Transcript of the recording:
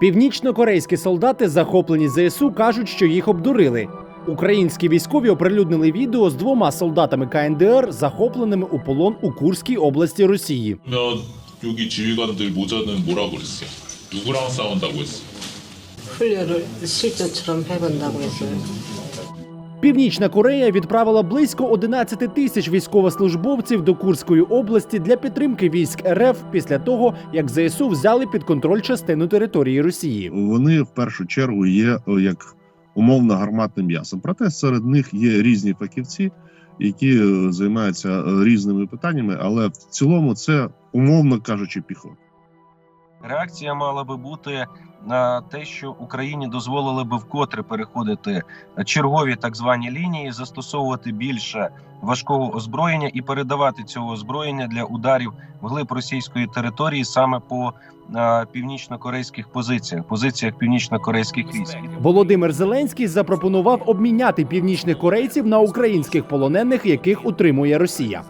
Північно-корейські солдати, захоплені ЗСУ, кажуть, що їх обдурили. Українські військові оприлюднили відео з двома солдатами КНДР, захопленими у полон у Курській області Росії. 그러면 여기 지휘관들 모자는 뭐라고 그랬어요? 누구랑 싸운다고 했어? 훈련을 실전처럼 해본다고 했어요. Північна Корея відправила близько 11 тисяч військовослужбовців до Курської області для підтримки військ РФ після того, як ЗСУ взяли під контроль частину території Росії. вони в першу чергу є як умовно гарматним м'ясом. Проте серед них є різні фахівці, які е, займаються е, різними питаннями, але в цілому це умовно кажучи, піхота. Реакція мала би бути на те, що Україні дозволили би вкотре переходити чергові так звані лінії, застосовувати більше важкого озброєння і передавати цього озброєння для ударів вглиб російської території саме по північно-корейських позиціях, позиціях північно-корейських військ. Володимир Зеленський запропонував обміняти північних корейців на українських полонених, яких утримує Росія.